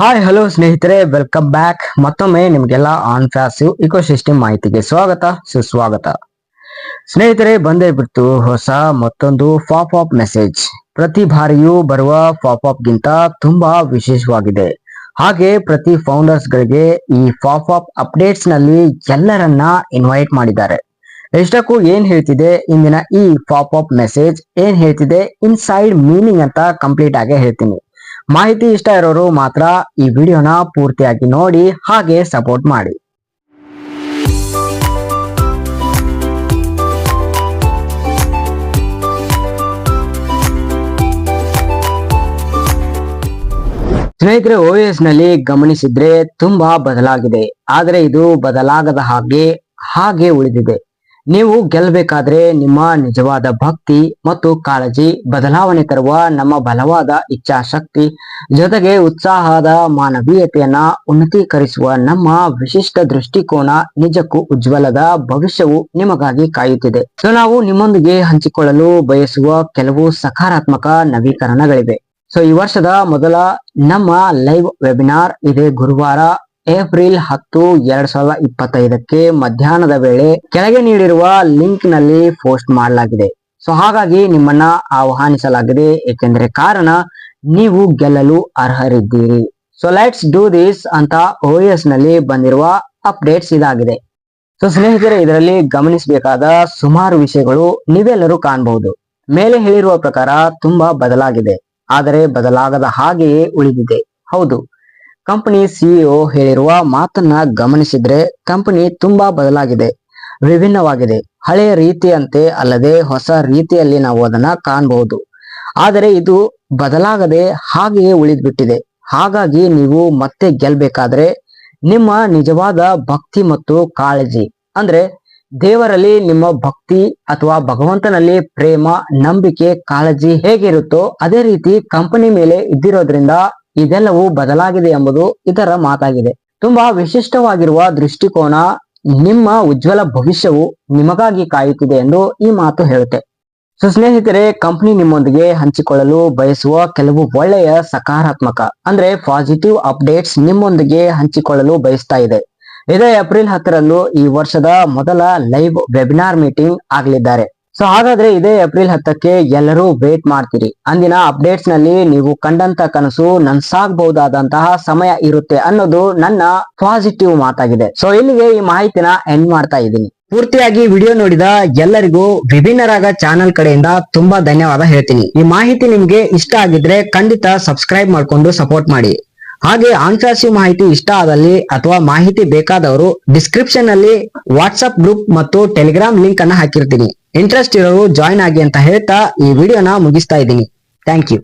Hi hello ಸ್ನೇಹಿತರೆ welcome back ಮತ್ತೊಮ್ಮೆ ನಿಮಗೆಲ್ಲ ಆನ್ ಫ್ಯಾಸಿವ್ ಇಕೋಸಿಸ್ಟಮ್ ಮಾಹಿತಿಗೆ ಸ್ವಾಗತ, ಸುಸ್ವಾಗತ. ಸ್ನೇಹಿತರೆ, ಬಂದೇ ಬಿಡ್ತು ಹೊಸ ಮತ್ತೊಂದು ಪಾಪ್ ಅಪ್ ಮೆಸೇಜ್ ಪ್ರತಿ ಬಾರಿಯೂ ಬರುವ ಪಾಪ್ ಅಪ್ ಗಿಂತ ತುಂಬಾ ವಿಶೇಷವಾಗಿದೆ. ಹಾಗೆ ಪ್ರತಿ ಫೌಂಡರ್ಸ್ ಗಳಿಗೆ ಈ ಪಾಪ್ ಅಪ್ ಅಪ್ಡೇಟ್ಸ್ನಲ್ಲಿ ಎಲ್ಲರನ್ನ ಇನ್ವೈಟ್ ಮಾಡಿದ್ದಾರೆ. ಎಷ್ಟಕ್ಕೂ ಏನ್ ಹೇಳ್ತಿದೆ, ಇಂದಿನ ಈ ಪಾಪ್ ಅಪ್ ಮೆಸೇಜ್ ಏನ್ ಹೇಳ್ತಿದೆ ಇನ್ಸೈಡ್ ಮೀನಿಂಗ್ ಅಂತ ಕಂಪ್ಲೀಟ್ ಆಗಿ ಹೇಳ್ತೀನಿ. ಮಾಹಿತಿ ಇಷ್ಟ ಇರೋರು ಮಾತ್ರ ಈ ವಿಡಿಯೋನ ಪೂರ್ತಿಯಾಗಿ ನೋಡಿ, ಹಾಗೆ ಸಪೋರ್ಟ್ ಮಾಡಿ. ಸ್ನೇಹಿತರೆ ಓಎಸ್ನಲ್ಲಿ ಗಮನಿಸಿದ್ರೆ ತುಂಬಾ ಬದಲಾಗಿದೆ. ಆದರೆ ಇದು ಬದಲಾಗದ ಹಾಗೆ ಹಾಗೆ ಉಳಿದಿದೆ. ನೀವು ಗೆಲ್ಲಬೇಕಾದ್ರೆ ನಿಮ್ಮ ನಿಜವಾದ ಭಕ್ತಿ ಮತ್ತು ಕಾಳಜಿ ಬದಲಾವಣೆ ತರುವ ನಮ್ಮ ಬಲವಾದ ಇಚ್ಛಾಶಕ್ತಿ ಜೊತೆಗೆ ಉತ್ಸಾಹದ ಮಾನವೀಯತೆಯನ್ನ ಉನ್ನತೀಕರಿಸುವ ನಮ್ಮ ವಿಶಿಷ್ಟ ದೃಷ್ಟಿಕೋನ ನಿಜಕ್ಕೂ ಉಜ್ವಲದ ಭವಿಷ್ಯವು ನಿಮಗಾಗಿ ಕಾಯುತ್ತಿದೆ. ಸೊ ನಾವು ನಿಮ್ಮೊಂದಿಗೆ ಹಂಚಿಕೊಳ್ಳಲು ಬಯಸುವ ಕೆಲವು ಸಕಾರಾತ್ಮಕ ನವೀಕರಣಗಳಿವೆ. ಸೊ ಈ ವರ್ಷದ ಮೊದಲ ನಮ್ಮ ಲೈವ್ ವೆಬಿನಾರ್ ಇದೆ ಗುರುವಾರ ಏಪ್ರಿಲ್ ಹತ್ತು ಎರಡ್ ಸಾವಿರದ ಇಪ್ಪತ್ತೈದಕ್ಕೆ ಮಧ್ಯಾಹ್ನದ ವೇಳೆ ಕೆಳಗೆ ನೀಡಿರುವ ಲಿಂಕ್ನಲ್ಲಿ ಪೋಸ್ಟ್ ಮಾಡಲಾಗಿದೆ. ಸೊ ಹಾಗಾಗಿ ನಿಮ್ಮನ್ನ ಆಹ್ವಾನಿಸಲಾಗಿದೆ. ಏಕೆಂದರೆ ಕಾರಣ, ನೀವು ಗೆಲ್ಲಲು ಅರ್ಹರಿದ್ದೀರಿ. ಸೊ ಲೆಟ್ಸ್ ಡೂ ದಿಸ್ ಅಂತ ಓಎಸ್ನಲ್ಲಿ ಬಂದಿರುವ ಅಪ್ಡೇಟ್ಸ್ ಇದಾಗಿದೆ. ಸೊ ಸ್ನೇಹಿತರೆ, ಇದರಲ್ಲಿ ಗಮನಿಸಬೇಕಾದ ಸುಮಾರು ವಿಷಯಗಳು ನೀವೆಲ್ಲರೂ ಕಾಣಬಹುದು ಮೇಲೆ ಹೇಳಿರುವ ಪ್ರಕಾರ ತುಂಬಾ ಬದಲಾಗಿದೆ. ಆದರೆ ಬದಲಾಗದ ಹಾಗೆಯೇ ಉಳಿದಿದೆ. ಹೌದು. ಕಂಪನಿ ಸಿಇಒ ಹೇಳಿರುವ ಮಾತನ್ನ ಗಮನಿಸಿದ್ರೆ ಕಂಪನಿ ತುಂಬಾ ಬದಲಾಗಿದೆ, ವಿಭಿನ್ನವಾಗಿದೆ. ಹಳೆಯ ರೀತಿಯಂತೆ ಅಲ್ಲದೆ ಹೊಸ ರೀತಿಯಲ್ಲಿ ನಾವು ಅದನ್ನ ಕಾಣಬಹುದು. ಆದರೆ ಇದು ಬದಲಾಗದೆ ಹಾಗೆಯೇ ಉಳಿದ್ಬಿಟ್ಟಿದೆ. ಹಾಗಾಗಿ ನೀವು ಮತ್ತೆ ಗೆಲ್ಬೇಕಾದ್ರೆ ನಿಮ್ಮ ನಿಜವಾದ ಭಕ್ತಿ ಮತ್ತು ಕಾಳಜಿ. ಅಂದ್ರೆ ದೇವರಲ್ಲಿ ನಿಮ್ಮ ಭಕ್ತಿ ಅಥವಾ ಭಗವಂತನಲ್ಲಿ ಪ್ರೇಮ, ನಂಬಿಕೆ, ಕಾಳಜಿ ಹೇಗಿರುತ್ತೋ ಅದೇ ರೀತಿ ಕಂಪನಿ ಮೇಲೆ ಇದ್ದಿರೋದ್ರಿಂದ ಇದೆಲ್ಲವೂ ಬದಲಾಗಿದೆ ಎಂಬುದು ಇದರ ಮಾತಾಗಿದೆ. ತುಂಬಾ ವಿಶಿಷ್ಟವಾಗಿರುವ ದೃಷ್ಟಿಕೋನ ನಿಮ್ಮ ಉಜ್ವಲ ಭವಿಷ್ಯವು ನಿಮಗಾಗಿ ಕಾಯುತ್ತಿದೆ ಎಂದು ಈ ಮಾತು ಹೇಳುತ್ತೆ. ಸೊ ಸ್ನೇಹಿತರೆ ಕಂಪನಿ ನಿಮ್ಮೊಂದಿಗೆ ಹಂಚಿಕೊಳ್ಳಲು ಬಯಸುವ ಕೆಲವು ಒಳ್ಳೆಯ ಸಕಾರಾತ್ಮಕ, ಅಂದ್ರೆ ಪಾಸಿಟಿವ್ ಅಪ್ಡೇಟ್ಸ್ ನಿಮ್ಮೊಂದಿಗೆ ಹಂಚಿಕೊಳ್ಳಲು ಬಯಸ್ತಾ ಇದೆ. ಇದೇ ಏಪ್ರಿಲ್ ಹತ್ತರಂದು ಈ ವರ್ಷದ ಮೊದಲ ಲೈವ್ ವೆಬಿನಾರ್ ಮೀಟಿಂಗ್ ಆಗಲಿದ್ದಾರೆ. ಸೊ ಹಾಗಾದ್ರೆ ಇದೇ ಏಪ್ರಿಲ್ ಹತ್ತಕ್ಕೆ ಎಲ್ಲರೂ ವೇಟ್ ಮಾಡ್ತೀರಿ. ಅಂದಿನ ಅಪ್ಡೇಟ್ಸ್ನಲ್ಲಿ ನೀವು ಕಂಡಂತ ಕನಸು ನನ್ಸಾಗಬಹುದಾದಂತಹ ಸಮಯ ಇರುತ್ತೆ ಅನ್ನೋದು ನನ್ನ ಪಾಸಿಟಿವ್ ಮಾತಾಗಿದೆ. ಸೊ ಇಲ್ಲಿಗೆ ಈ ಮಾಹಿತಿನ ಎಂಡ್ ಮಾಡ್ತಾ ಇದ್ದೀನಿ. ಪೂರ್ತಿಯಾಗಿ ವಿಡಿಯೋ ನೋಡಿದ ಎಲ್ಲರಿಗೂ ವಿಭಿನ್ನರಾಗ ಚಾನೆಲ್ ಕಡೆಯಿಂದ ತುಂಬಾ ಧನ್ಯವಾದ ಹೇಳ್ತೀನಿ. ಈ ಮಾಹಿತಿ ನಿಮ್ಗೆ ಇಷ್ಟ ಆಗಿದ್ರೆ ಖಂಡಿತ ಸಬ್ಸ್ಕ್ರೈಬ್ ಮಾಡ್ಕೊಂಡು ಸಪೋರ್ಟ್ ಮಾಡಿ. ಹಾಗೆ ಆನ್ಫಾಸಿವ್ ಮಾಹಿತಿ ಇಷ್ಟ ಆದಲ್ಲಿ ಅಥವಾ ಮಾಹಿತಿ ಬೇಕಾದವರು ಡಿಸ್ಕ್ರಿಪ್ಷನ್ ಅಲ್ಲಿ ವಾಟ್ಸ್ಆಪ್ ಗ್ರೂಪ್ ಮತ್ತು ಟೆಲಿಗ್ರಾಮ್ ಲಿಂಕ್ ಅನ್ನ ಹಾಕಿರ್ತೀನಿ. ಇಂಟ್ರೆಸ್ಟ್ ಇರೋರು ಜಾಯಿನ್ ಆಗಿ ಅಂತ ಹೇಳ್ತಾ ಈ ವಿಡಿಯೋನ ಮುಗಿಸ್ತಾ ಇದ್ದೀನಿ. Thank you